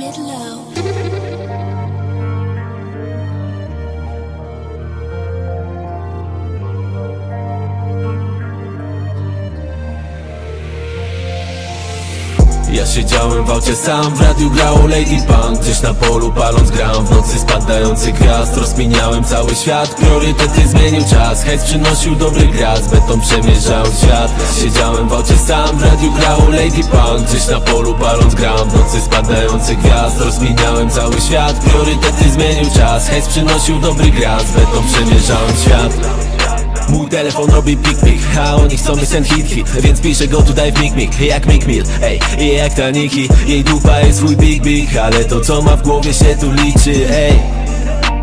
mid low. Ja siedziałem w aucie sam, w radiu grało Lady Punk Gdzieś na polu paląc gram, w nocy spadający gwiazd. Rozkminiałem cały świat, priorytety zmienił czas. Hejs przynosił dobry gras, beton przemierzał świat. Siedziałem w aucie sam, w radiu grało Lady Punk Gdzieś na polu paląc gram, w nocy spadający gwiazd. Rozkminiałem cały świat, priorytety zmienił czas. Hejs przynosił dobry gras, beton przemierzałem świat Mój telefon robi pik-pik, a oni chcą mieć ten hit hit. Więc piszę go tutaj w mik-mik, jak Mick Ej, i jak ta Niki, jej dupa jest swój big big Ale to co ma w głowie się tu liczy, ej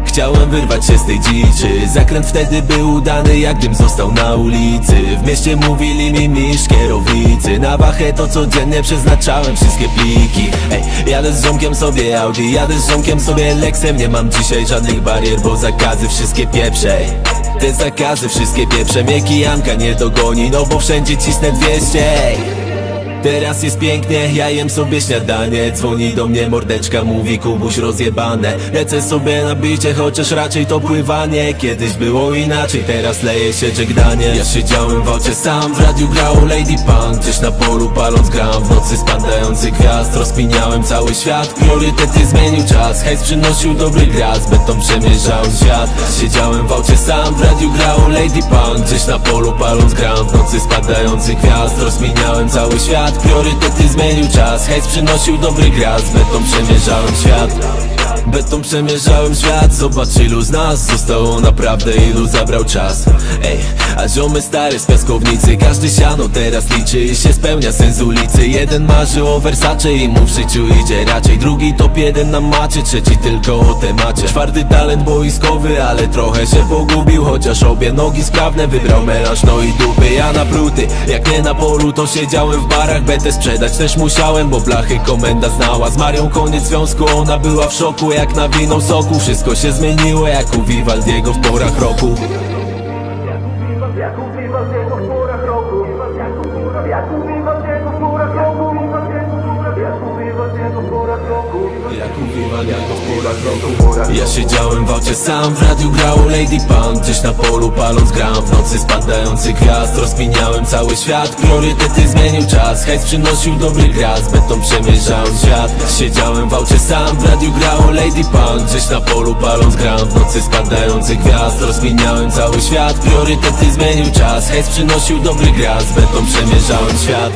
Chciałem wyrwać się z tej dziczy. Zakręt wtedy był udany, jak gdym został na ulicy. W mieście mówili mi misz kierownicy. Na wachę to codziennie przeznaczałem wszystkie pliki. Ej, jadę z ziomkiem sobie Audi, jadę z ziomkiem sobie Lexem. Nie mam dzisiaj żadnych barier, bo zakazy wszystkie pieprzej te zakazy wszystkie pieprze mnie kijanka nie dogoni No bo wszędzie cisnę 200 ej. Teraz jest pięknie, ja jem sobie śniadanie. Dzwoni do mnie mordeczka, mówi Kubuś rozjebane. Lecę sobie na bicie, chociaż raczej to pływanie. Kiedyś było inaczej, teraz leje się Jack Daniel Ja siedziałem w aucie sam, w radiu grało Lady Punk Gdzieś na polu paląc gram, w nocy spadający gwiazd. Rozkminiałem cały świat, priorytety zmienił czas. Hejs przynosił dobry gras, beton przemierzał świat. Siedziałem w aucie sam, w radiu grało Lady Punk Gdzieś na polu paląc gram, w nocy spadający gwiazd. Rozkminiałem cały świat, priorytety zmienił czas Hejs przynosił dobry gras, beton przemierzałem świat Beton przemierzałem świat, zobacz ilu z nas Zostało naprawdę ilu zabrał czas. Ej, a ziomy stare z piaskownicy Każdy siano teraz liczy i się spełnia sens ulicy. Jeden marzy o Versace i mu w życiu idzie raczej Drugi top jeden na macie, trzeci tylko o temacie. Czwarty talent boiskowy, ale trochę się pogubił Chociaż obie nogi sprawne, wybrał melanż, no i dupy Ja na pruty, jak nie na polu to siedziałem w barach Betę sprzedać też musiałem, bo blachy komenda znała. Z Marią koniec związku, ona była w szoku Jak nawinął soku, wszystko się zmieniło Jak u Vivaldiego w porach roku Ja siedziałem w aucie sam, w radiu grało Lady Punk Gdzieś na polu paląc gram, w nocy spadający gwiazd. Rozkminiałem cały świat, priorytety zmienił czas. Hejs przynosił dobry gras, beton przemierzałem świat. Siedziałem w aucie sam, w radiu grało Lady Punk Gdzieś na polu paląc gram, w nocy spadający gwiazd. Rozkminiałem cały świat, priorytety zmienił czas. Hejs przynosił dobry gras, beton przemierzałem świat